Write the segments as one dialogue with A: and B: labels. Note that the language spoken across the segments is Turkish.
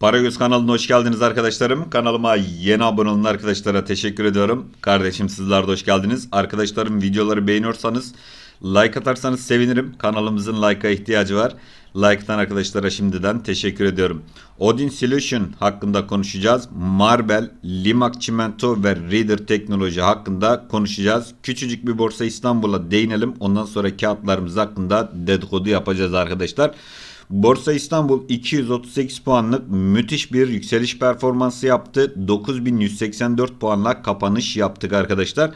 A: Paragöz kanalına hoş geldiniz arkadaşlarım. Kanalıma yeni abone olan arkadaşlara teşekkür ediyorum. Kardeşim sizler de hoş geldiniz. Arkadaşlarım videoları beğeniyorsanız like atarsanız sevinirim. Kanalımızın like'a ihtiyacı var. Like atan arkadaşlara şimdiden teşekkür ediyorum. Odin Solution hakkında konuşacağız. Marble, Limak Çimento ve Reader Teknoloji hakkında konuşacağız. Küçücük bir borsa İstanbul'a değinelim. Ondan sonra kağıtlarımız hakkında dedikodu yapacağız arkadaşlar. Borsa İstanbul 238 puanlık müthiş bir yükseliş performansı yaptı. 9184 puanla kapanış yaptık arkadaşlar.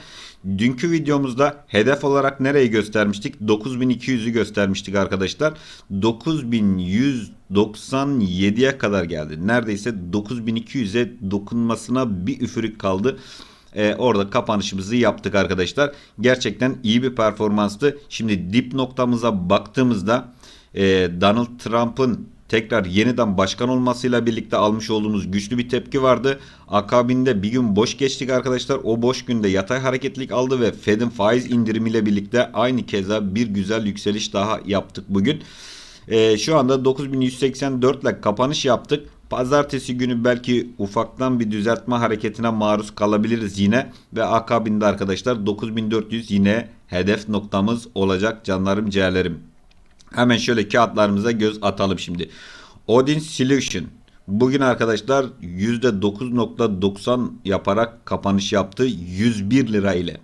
A: Dünkü videomuzda hedef olarak nereyi göstermiştik? 9200'ü göstermiştik arkadaşlar. 9197'ye kadar geldi. Neredeyse 9200'e dokunmasına bir üfürük kaldı. Ee, orada kapanışımızı yaptık arkadaşlar. Gerçekten iyi bir performanstı. Şimdi dip noktamıza baktığımızda e, Donald Trump'ın tekrar yeniden başkan olmasıyla birlikte almış olduğumuz güçlü bir tepki vardı. Akabinde bir gün boş geçtik arkadaşlar. O boş günde yatay hareketlik aldı ve Fed'in faiz indirimiyle birlikte aynı keza bir güzel yükseliş daha yaptık bugün. E, şu anda 9184 ile kapanış yaptık. Pazartesi günü belki ufaktan bir düzeltme hareketine maruz kalabiliriz yine. Ve akabinde arkadaşlar 9400 yine hedef noktamız olacak canlarım ciğerlerim. Hemen şöyle kağıtlarımıza göz atalım şimdi. Odin Solution. Bugün arkadaşlar %9.90 yaparak kapanış yaptı 101 lira ile.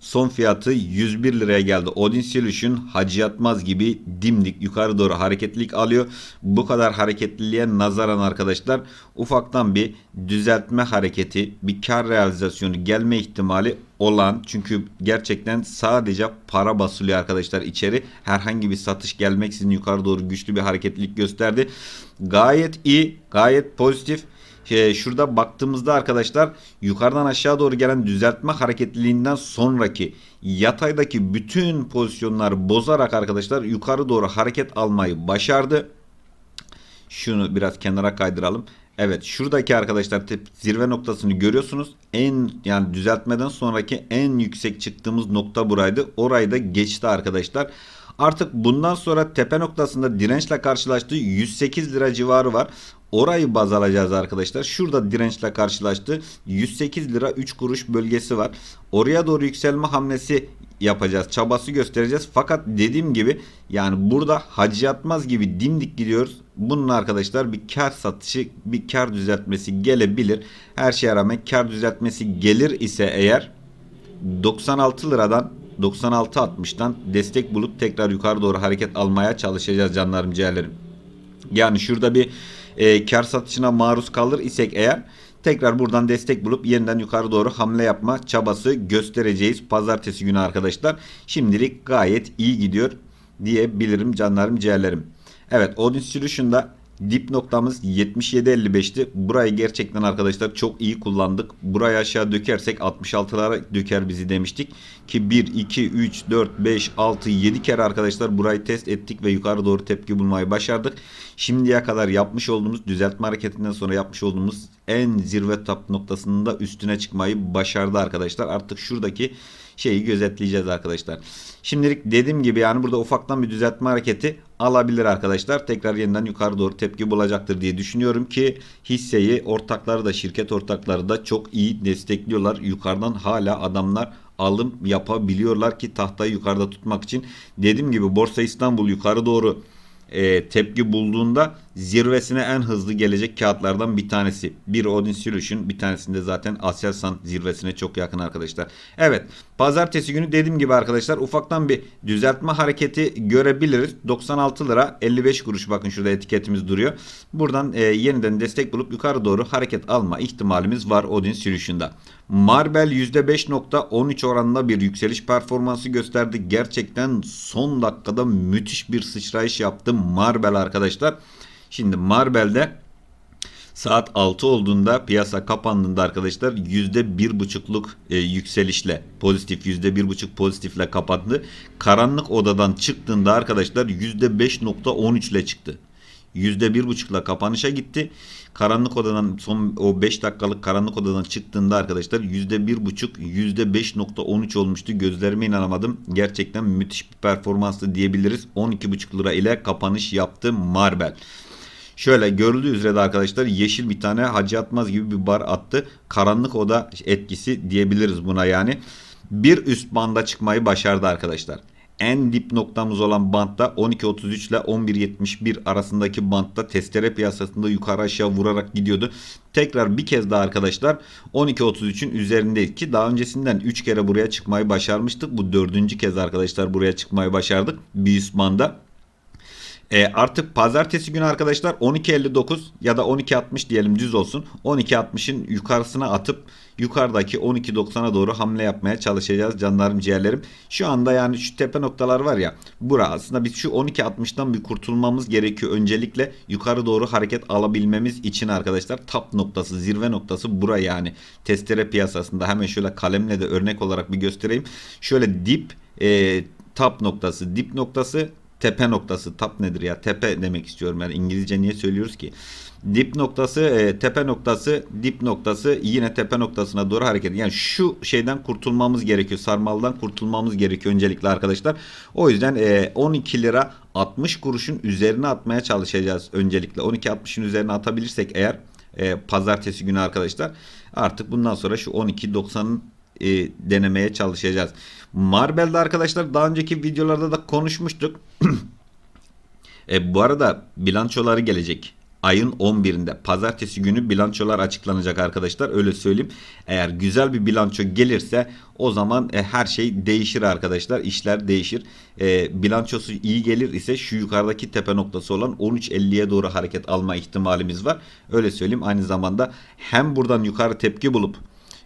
A: Son fiyatı 101 liraya geldi. Odin Solution hacı yatmaz gibi dimdik yukarı doğru hareketlilik alıyor. Bu kadar hareketliliğe nazaran arkadaşlar ufaktan bir düzeltme hareketi, bir kar realizasyonu gelme ihtimali olan çünkü gerçekten sadece para basılıyor arkadaşlar içeri. Herhangi bir satış gelmeksizin yukarı doğru güçlü bir hareketlilik gösterdi. Gayet iyi, gayet pozitif. Şey, şurada baktığımızda arkadaşlar yukarıdan aşağı doğru gelen düzeltme hareketliliğinden sonraki yataydaki bütün pozisyonları bozarak arkadaşlar yukarı doğru hareket almayı başardı. Şunu biraz kenara kaydıralım. Evet şuradaki arkadaşlar zirve noktasını görüyorsunuz. En yani düzeltmeden sonraki en yüksek çıktığımız nokta buraydı. Orayı da geçti arkadaşlar. Artık bundan sonra tepe noktasında dirençle karşılaştığı 108 lira civarı var. Orayı baz alacağız arkadaşlar. Şurada dirençle karşılaştı. 108 lira 3 kuruş bölgesi var. Oraya doğru yükselme hamlesi yapacağız. Çabası göstereceğiz. Fakat dediğim gibi yani burada hacı yatmaz gibi dimdik gidiyoruz. Bunun arkadaşlar bir kar satışı, bir kar düzeltmesi gelebilir. Her şeye rağmen kar düzeltmesi gelir ise eğer 96 liradan 96.60'dan destek bulup tekrar yukarı doğru hareket almaya çalışacağız canlarım ciğerlerim. Yani şurada bir e, kar satışına maruz kalır isek eğer tekrar buradan destek bulup yeniden yukarı doğru hamle yapma çabası göstereceğiz pazartesi günü arkadaşlar. Şimdilik gayet iyi gidiyor diyebilirim canlarım ciğerlerim. Evet Odin Solution'da dip noktamız 77.55'ti. Burayı gerçekten arkadaşlar çok iyi kullandık. Burayı aşağı dökersek 66'lara döker bizi demiştik. Ki 1, 2, 3, 4, 5, 6, 7 kere arkadaşlar burayı test ettik ve yukarı doğru tepki bulmayı başardık. Şimdiye kadar yapmış olduğumuz düzeltme hareketinden sonra yapmış olduğumuz en zirve tap noktasında üstüne çıkmayı başardı arkadaşlar. Artık şuradaki şeyi gözetleyeceğiz arkadaşlar. Şimdilik dediğim gibi yani burada ufaktan bir düzeltme hareketi alabilir arkadaşlar. Tekrar yeniden yukarı doğru tepki bulacaktır diye düşünüyorum ki hisseyi ortakları da şirket ortakları da çok iyi destekliyorlar. Yukarıdan hala adamlar alım yapabiliyorlar ki tahtayı yukarıda tutmak için. Dediğim gibi Borsa İstanbul yukarı doğru e, tepki bulduğunda zirvesine en hızlı gelecek kağıtlardan bir tanesi. Bir Odin Solution bir tanesinde zaten Aselsan zirvesine çok yakın arkadaşlar. Evet pazartesi günü dediğim gibi arkadaşlar ufaktan bir düzeltme hareketi görebiliriz. 96 lira 55 kuruş bakın şurada etiketimiz duruyor. Buradan e, yeniden destek bulup yukarı doğru hareket alma ihtimalimiz var Odin Solution'da. Marbel %5.13 oranında bir yükseliş performansı gösterdi. Gerçekten son dakikada müthiş bir sıçrayış yaptı Marbel arkadaşlar. Şimdi Marbel'de saat 6 olduğunda piyasa kapandığında arkadaşlar %1.5'luk e, yükselişle pozitif %1.5 pozitifle kapandı. Karanlık odadan çıktığında arkadaşlar %5.13 ile çıktı. %1.5'la kapanışa gitti. Karanlık odadan son o 5 dakikalık karanlık odadan çıktığında arkadaşlar %1.5 %5.13 olmuştu. Gözlerime inanamadım. Gerçekten müthiş bir performanslı diyebiliriz. 12.5 lira ile kapanış yaptı Marbel. Şöyle görüldüğü üzere de arkadaşlar yeşil bir tane Hacı Atmaz gibi bir bar attı. Karanlık oda etkisi diyebiliriz buna yani. Bir üst banda çıkmayı başardı arkadaşlar. En dip noktamız olan bantta 12.33 ile 11.71 arasındaki bantta testere piyasasında yukarı aşağı vurarak gidiyordu. Tekrar bir kez daha arkadaşlar 12.33'ün üzerindeyiz ki daha öncesinden 3 kere buraya çıkmayı başarmıştık. Bu dördüncü kez arkadaşlar buraya çıkmayı başardık. Bir üst banda. E, artık pazartesi günü arkadaşlar 12.59 ya da 12.60 diyelim düz olsun. 12.60'ın yukarısına atıp yukarıdaki 12.90'a doğru hamle yapmaya çalışacağız canlarım ciğerlerim. Şu anda yani şu tepe noktalar var ya bura aslında biz şu 12.60'dan bir kurtulmamız gerekiyor. Öncelikle yukarı doğru hareket alabilmemiz için arkadaşlar tap noktası zirve noktası bura yani testere piyasasında hemen şöyle kalemle de örnek olarak bir göstereyim. Şöyle dip e, tap noktası dip noktası tepe noktası tap nedir ya? Tepe demek istiyorum. Yani İngilizce niye söylüyoruz ki? Dip noktası e, tepe noktası dip noktası yine tepe noktasına doğru hareket. Yani şu şeyden kurtulmamız gerekiyor. Sarmaldan kurtulmamız gerekiyor öncelikle arkadaşlar. O yüzden e, 12 lira 60 kuruşun üzerine atmaya çalışacağız öncelikle. 12.60'ın üzerine atabilirsek eğer e, pazartesi günü arkadaşlar artık bundan sonra şu 12.90'ın e, denemeye çalışacağız. Marbel'de arkadaşlar daha önceki videolarda da konuşmuştuk. e, bu arada bilançoları gelecek. Ayın 11'inde pazartesi günü bilançolar açıklanacak arkadaşlar öyle söyleyeyim. Eğer güzel bir bilanço gelirse o zaman e, her şey değişir arkadaşlar. işler değişir. E, bilançosu iyi gelir ise şu yukarıdaki tepe noktası olan 13.50'ye doğru hareket alma ihtimalimiz var. Öyle söyleyeyim. Aynı zamanda hem buradan yukarı tepki bulup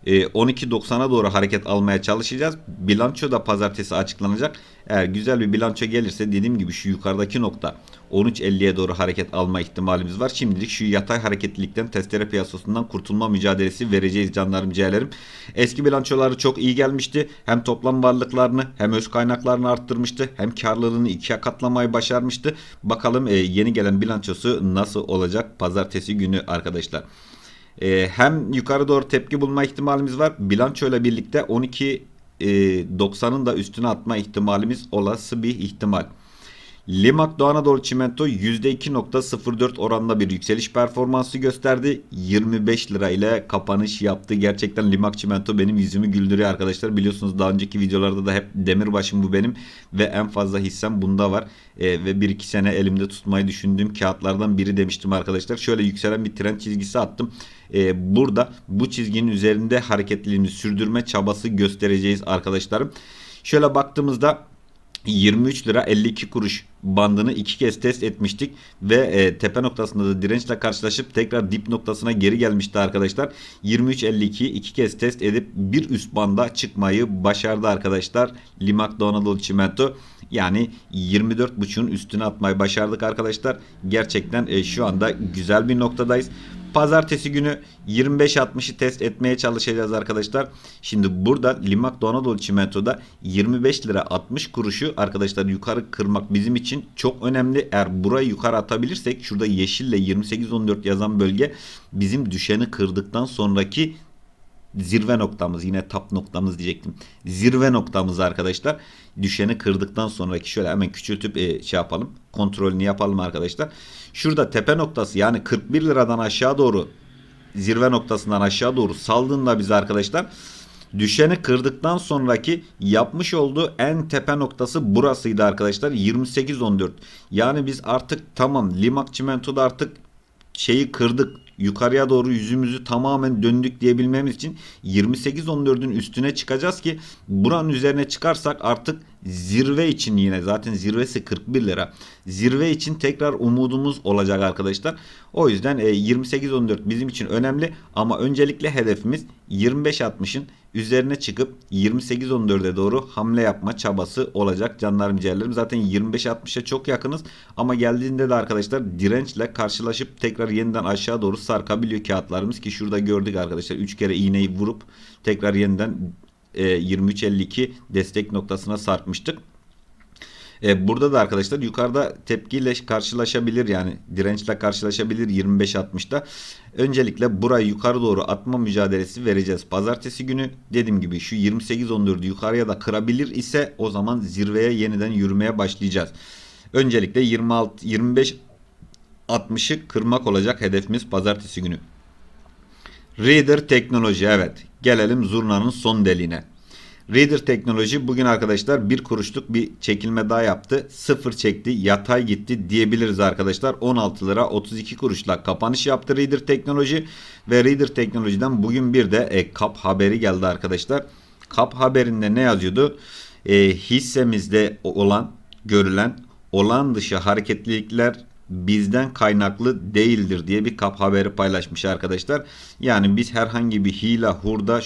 A: 12.90'a doğru hareket almaya çalışacağız. Bilanço da pazartesi açıklanacak. Eğer güzel bir bilanço gelirse dediğim gibi şu yukarıdaki nokta 13.50'ye doğru hareket alma ihtimalimiz var. Şimdilik şu yatay hareketlilikten testere piyasasından kurtulma mücadelesi vereceğiz canlarım ciğerlerim. Eski bilançoları çok iyi gelmişti. Hem toplam varlıklarını hem öz kaynaklarını arttırmıştı. Hem karlılığını ikiye katlamayı başarmıştı. Bakalım yeni gelen bilançosu nasıl olacak pazartesi günü arkadaşlar. E, hem yukarı doğru tepki bulma ihtimalimiz var. Bilanço ile birlikte 12 e, 90'ın da üstüne atma ihtimalimiz olası bir ihtimal. Limak Doğu Anadolu Çimento %2.04 oranında bir yükseliş performansı gösterdi. 25 lira ile kapanış yaptı. Gerçekten Limak Çimento benim yüzümü güldürüyor arkadaşlar. Biliyorsunuz daha önceki videolarda da hep demirbaşım bu benim ve en fazla hissem bunda var. E, ve 1-2 sene elimde tutmayı düşündüğüm kağıtlardan biri demiştim arkadaşlar. Şöyle yükselen bir trend çizgisi attım. E, burada bu çizginin üzerinde hareketliliğini sürdürme çabası göstereceğiz arkadaşlarım. Şöyle baktığımızda 23 lira 52 kuruş bandını iki kez test etmiştik ve e, tepe noktasında da dirençle karşılaşıp tekrar dip noktasına geri gelmişti arkadaşlar. 23.52'yi iki kez test edip bir üst banda çıkmayı başardı arkadaşlar. Limak Doğu Anadolu Çimento yani 24.5'un üstüne atmayı başardık arkadaşlar. Gerçekten e, şu anda güzel bir noktadayız. Pazartesi günü 25-60'ı test etmeye çalışacağız arkadaşlar. Şimdi burada Limak Doğu Anadolu Çimento'da 25 lira 60 kuruşu arkadaşlar yukarı kırmak bizim için çok önemli. Eğer burayı yukarı atabilirsek şurada yeşille 28-14 yazan bölge bizim düşeni kırdıktan sonraki zirve noktamız yine tap noktamız diyecektim. Zirve noktamız arkadaşlar. Düşeni kırdıktan sonraki şöyle hemen küçültüp e, şey yapalım. Kontrolünü yapalım arkadaşlar. Şurada tepe noktası yani 41 liradan aşağı doğru zirve noktasından aşağı doğru saldığında biz arkadaşlar düşeni kırdıktan sonraki yapmış olduğu en tepe noktası burasıydı arkadaşlar 28.14 yani biz artık tamam Limak Çimento'da artık şeyi kırdık yukarıya doğru yüzümüzü tamamen döndük diyebilmemiz için 28-14'ün üstüne çıkacağız ki buranın üzerine çıkarsak artık zirve için yine zaten zirvesi 41 lira. Zirve için tekrar umudumuz olacak arkadaşlar. O yüzden 28-14 e, bizim için önemli ama öncelikle hedefimiz 25-60'ın üzerine çıkıp 28-14'e doğru hamle yapma çabası olacak canlarım ciğerlerim. Zaten 25-60'a çok yakınız ama geldiğinde de arkadaşlar dirençle karşılaşıp tekrar yeniden aşağı doğru sarkabiliyor kağıtlarımız ki şurada gördük arkadaşlar 3 kere iğneyi vurup tekrar yeniden e, 23.52 destek noktasına sarkmıştık. E, burada da arkadaşlar yukarıda tepkiyle karşılaşabilir yani dirençle karşılaşabilir 25-60'da. Öncelikle burayı yukarı doğru atma mücadelesi vereceğiz. Pazartesi günü dediğim gibi şu 28-14'ü yukarıya da kırabilir ise o zaman zirveye yeniden yürümeye başlayacağız. Öncelikle 26 25 %60'ı kırmak olacak hedefimiz pazartesi günü. Reader teknoloji evet. Gelelim zurnanın son deliğine. Reader teknoloji bugün arkadaşlar bir kuruşluk bir çekilme daha yaptı. Sıfır çekti yatay gitti diyebiliriz arkadaşlar. 16 lira 32 kuruşla kapanış yaptı Reader teknoloji. Ve Reader teknolojiden bugün bir de e, kap haberi geldi arkadaşlar. Kap haberinde ne yazıyordu? E, hissemizde olan görülen olan dışı hareketlilikler bizden kaynaklı değildir diye bir kap haberi paylaşmış arkadaşlar. Yani biz herhangi bir hile, hurda,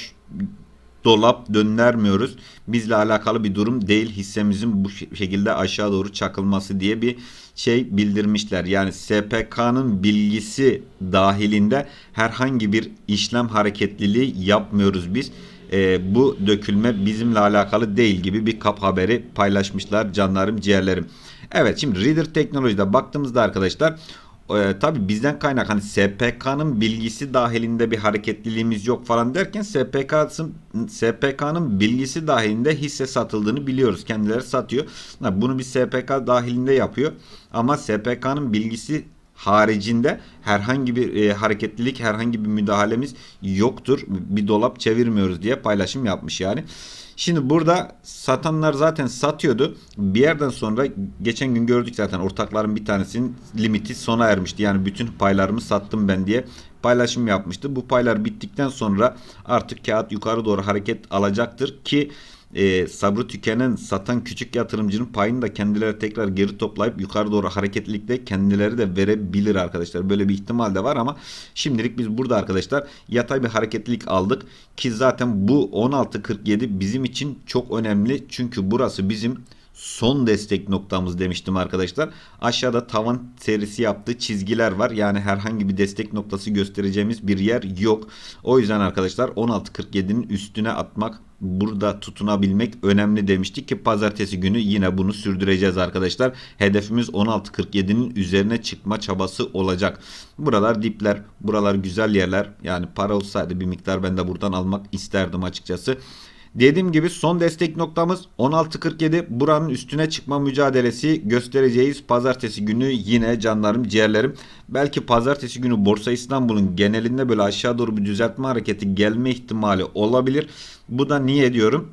A: dolap döndürmüyoruz. Bizle alakalı bir durum değil. Hissemizin bu şekilde aşağı doğru çakılması diye bir şey bildirmişler. Yani SPK'nın bilgisi dahilinde herhangi bir işlem hareketliliği yapmıyoruz biz. Ee, bu dökülme bizimle alakalı değil gibi bir kap haberi paylaşmışlar canlarım ciğerlerim. Evet şimdi Reader teknolojide baktığımızda arkadaşlar e, tabi bizden kaynak hani SPK'nın bilgisi dahilinde bir hareketliliğimiz yok falan derken SPK'sın SPK'nın bilgisi dahilinde hisse satıldığını biliyoruz. Kendileri satıyor. Bunu bir SPK dahilinde yapıyor. Ama SPK'nın bilgisi haricinde herhangi bir e, hareketlilik, herhangi bir müdahalemiz yoktur. Bir dolap çevirmiyoruz diye paylaşım yapmış yani. Şimdi burada satanlar zaten satıyordu. Bir yerden sonra geçen gün gördük zaten ortakların bir tanesinin limiti sona ermişti. Yani bütün paylarımı sattım ben diye paylaşım yapmıştı. Bu paylar bittikten sonra artık kağıt yukarı doğru hareket alacaktır ki e, sabrı tükenen satan küçük yatırımcının payını da kendileri tekrar geri toplayıp yukarı doğru hareketlilikte kendileri de verebilir arkadaşlar. Böyle bir ihtimal de var ama şimdilik biz burada arkadaşlar yatay bir hareketlilik aldık ki zaten bu 16.47 bizim için çok önemli çünkü burası bizim son destek noktamız demiştim arkadaşlar. Aşağıda tavan serisi yaptığı çizgiler var. Yani herhangi bir destek noktası göstereceğimiz bir yer yok. O yüzden arkadaşlar 16.47'nin üstüne atmak burada tutunabilmek önemli demiştik ki pazartesi günü yine bunu sürdüreceğiz arkadaşlar. Hedefimiz 16.47'nin üzerine çıkma çabası olacak. Buralar dipler, buralar güzel yerler. Yani para olsaydı bir miktar ben de buradan almak isterdim açıkçası. Dediğim gibi son destek noktamız 16.47 buranın üstüne çıkma mücadelesi göstereceğiz. Pazartesi günü yine canlarım ciğerlerim. Belki pazartesi günü Borsa İstanbul'un genelinde böyle aşağı doğru bir düzeltme hareketi gelme ihtimali olabilir. Bu da niye diyorum?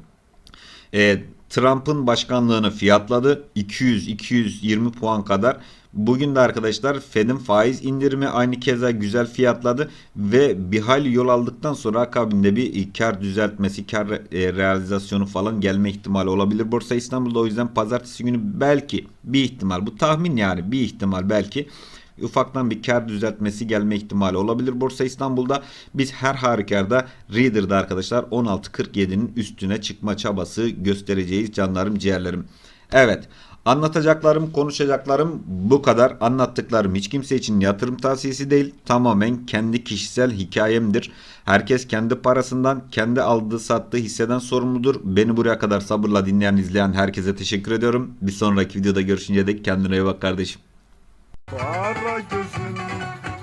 A: E, Trump'ın başkanlığını fiyatladı. 200-220 puan kadar. Bugün de arkadaşlar Fed'in faiz indirimi aynı keza güzel fiyatladı ve bir hayli yol aldıktan sonra akabinde bir kar düzeltmesi, kar e, realizasyonu falan gelme ihtimali olabilir. Borsa İstanbul'da o yüzden pazartesi günü belki bir ihtimal bu tahmin yani bir ihtimal belki ufaktan bir kar düzeltmesi gelme ihtimali olabilir Borsa İstanbul'da. Biz her halükarda Reader'da arkadaşlar 16.47'nin üstüne çıkma çabası göstereceğiz canlarım ciğerlerim. Evet anlatacaklarım konuşacaklarım bu kadar anlattıklarım hiç kimse için yatırım tavsiyesi değil tamamen kendi kişisel hikayemdir. Herkes kendi parasından kendi aldığı sattığı hisseden sorumludur. Beni buraya kadar sabırla dinleyen izleyen herkese teşekkür ediyorum. Bir sonraki videoda görüşünce dek kendine iyi bak kardeşim.
B: Para gözün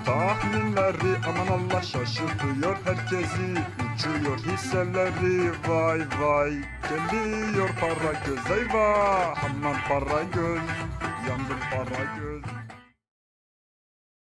B: tahminleri aman Allah şaşırtıyor herkesi Uçuyor hisseleri vay vay. Geliyor para göz eyvah. Aman para göz Yandım para göz